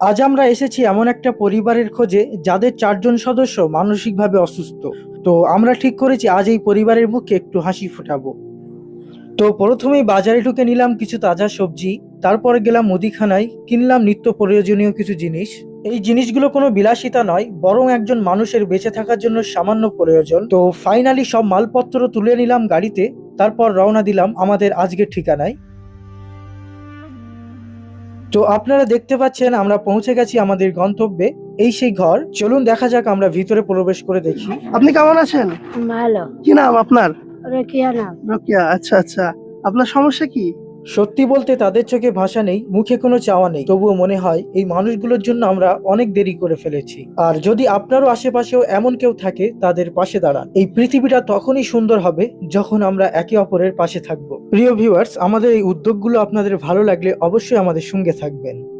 আজ আমরা এসেছি এমন একটা পরিবারের খোঁজে যাদের চারজন সদস্য মানসিকভাবে অসুস্থ। তো আমরা ঠিক করেছি আজ এই পরিবারের মুখে একটু হাসি ফোটাবো। তো প্রথমেই বাজারে ঢুকে নিলাম কিছু তাজা সবজি, তারপরে গেলাম মুদিখানায়, কিনলাম নিত্য প্রয়োজনীয় কিছু জিনিস। এই জিনিসগুলো কোনো বিলাসিতা নয়, বরং একজন মানুষের বেঁচে থাকার জন্য সামান্য প্রয়োজন। তো ফাইনালি সব মালপত্র তুলে নিলাম গাড়িতে, তারপর রওনা দিলাম আমাদের আজকের ঠিকানায়। তো আপনারা দেখতে পাচ্ছেন আমরা পৌঁছে গেছি আমাদের গন্তব্যে। এই সেই ঘর। চলুন দেখা যাক আমরা ভিতরে প্রবেশ করে দেখি। আপনি কেমন আছেন? ভালো। কি নাম আপনার? রকিয়া নাম। রকিয়া আচ্ছা আচ্ছা। আপনার সমস্যা কি? সত্যি বলতে তাদের চোখে ভাষা নেই, মুখে কোনো চাওয়া নেই। তবুও মনে হয়, এই মানুষগুলোর জন্য আমরা অনেক দেরি করে ফেলেছি। আর যদি আপনারও আশেপাশেও এমন কেউ থাকে, তাদের পাশে দাঁড়ান। এই পৃথিবীটা তখনই সুন্দর হবে, যখন আমরা একে অপরের পাশে থাকব। প্রিয় ভিউয়ার্স আমাদের এই উদ্যোগগুলো আপনাদের ভালো লাগলে অবশ্যই আমাদের সঙ্গে থাকবেন।